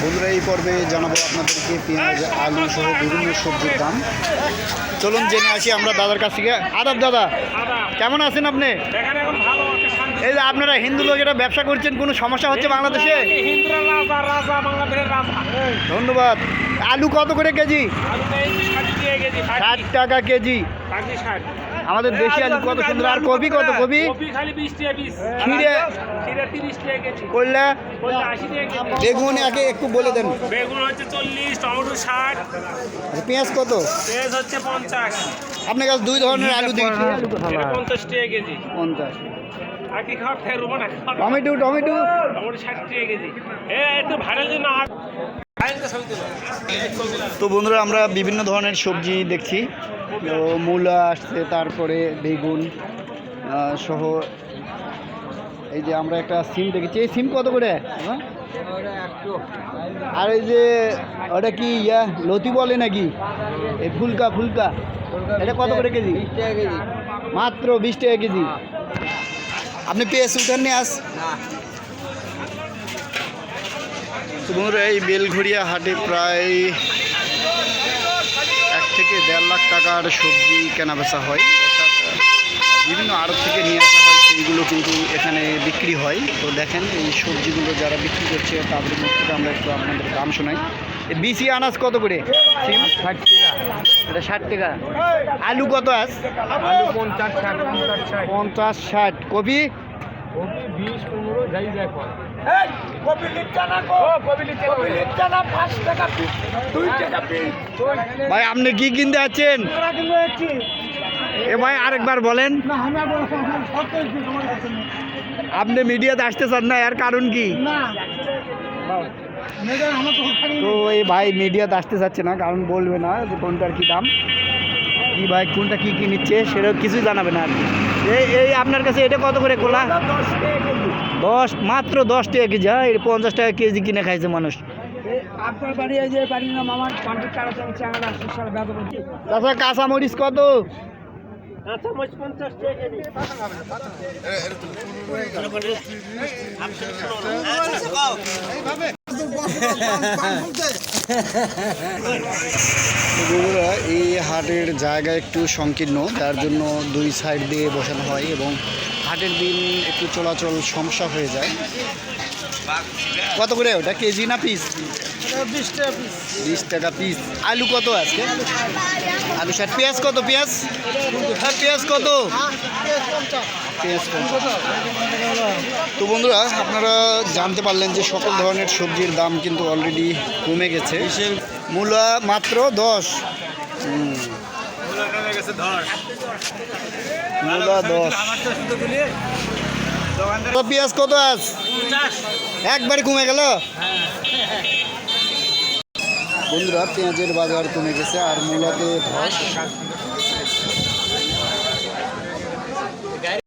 বন্ধুরা এই পর্বে জানাব আপনাদেরকে পেঁয়াজ আলু সহ বিভিন্ন সবজির দাম। চলুন জেনে আসি আমরা দাদার কাছ থেকে। আদাব দাদা কেমন আছেন আপনি? এই যে আপনারা হিন্দু লোকেরা ব্যবসা করছেন কোনো সমস্যা হচ্ছে বাংলাদেশে? ধন্যবাদ। আলু কত করে কেজি? ষাট দিয়ে কেজি ষাট টাকা কেজি। আমাদের দেশি আলু কত সুন্দর আর কপি কত খিরে কেজি। করলে? বেগুন আগে একটু বলে দেন। বেগুন হচ্ছে চল্লিশ টমেটো ষাট। পেঁয়াজ কত? পেঁয়াজ হচ্ছে পঞ্চাশ। আপনার কাছে দুই ধরনের আলু দেখছি পঞ্চাশ টাকা কেজি। পঞ্চাশ। Tomato tomato. টমেটো ষাট টাকা কেজি। এ একটু ভাইরাল জন্য তো বন্ধুরা আমরা বিভিন্ন ধরনের সবজি দেখছি। তো মূলা আসছে, তারপরে বেগুন সহ এই যে আমরা একটা সিম দেখেছি। এই সিম কত করে? হ্যাঁ? আর এই যে ওটা কি, ইয়া, লতি বলে নাকি? এই ফুলকা ফুলকা। এটা কত করে কেজি? মাত্র বিশ টাকা কেজি। আপনি পেয়েছ উঠাননি আস তো বন্ধুরা, এই বেলঘড়িয়া হাটে প্রায় থেকে দেড় লাখ টাকার সবজি কেনা বেচা হয় অর্থাৎ বিভিন্ন আড়ত থেকে নিয়ে আসা হয় সেইগুলো কিন্তু এখানে বিক্রি হয়। তো দেখেন এই সবজিগুলো যারা বিক্রি করছে তাদের মুখ থেকে আমরা একটু আপনাদের দাম শোনাই। বিসি আনাজ কত করে? সিম? ষাট টাকা। এটা ষাট টাকা। আলু কত আস? আলু পঞ্চাশ ষাট। পঞ্চাশ ষাট। কপি? কপি বিশ পনেরো যাই যায় পর ভাই আপনি কি কিনতে আছেন এ ভাই আরেকবার বলেন। আপনি মিডিয়াতে আসতে চান না এর কারণ কি? তো এই ভাই মিডিয়াতে আসতে চাচ্ছে না কারণ বলবে না যে কোনটার কি দাম। কি ভাই কোনটা কি কি নিচ্ছে সেটা কিছুই জানাবে না আর কি। এই এই আপনার কাছে এটা কত করে কোলা দশ মাত্র দশ টাকা কেজি হ্যাঁ এটা পঞ্চাশ টাকা কেজি কিনে খাইছে মানুষ। আপনার বাড়ি এই যে বাড়ির নাম আমার কন্ট্রাক্ট কারা চাই চাঙালা সুসার বেদ বলছি তাছাড়া কাঁচামরিচ কত মাছ পঞ্চাশ টাকা কেজি বন্ধুরা এই হাটের জায়গা একটু সংকীর্ণ যার জন্য দুই সাইড দিয়ে বসানো হয় এবং হাটের দিন একটু চলাচল সমস্যা হয়ে যায়। কত করে? ওটা কেজি না পিস বিশ টাকা পিস আলু কত আজকে? আলু ষাট। পেঁয়াজ কত? পেঁয়াজ? হ্যাঁ পেঁয়াজ কত? পেঁয়াজ কত তো বন্ধুরা, আপনারা জানতে পারলেন যে সকল ধরনের সবজির দাম কিন্তু অলরেডি কমে গেছে। মূলা মাত্র দশ। হুম। মূলা দশ। তো পেঁয়াজ কত আজ? একবারে কমে গেল? বন্ধুরা পেঁয়াজের বাজার কমে গেছে আর মূলাতে ধস।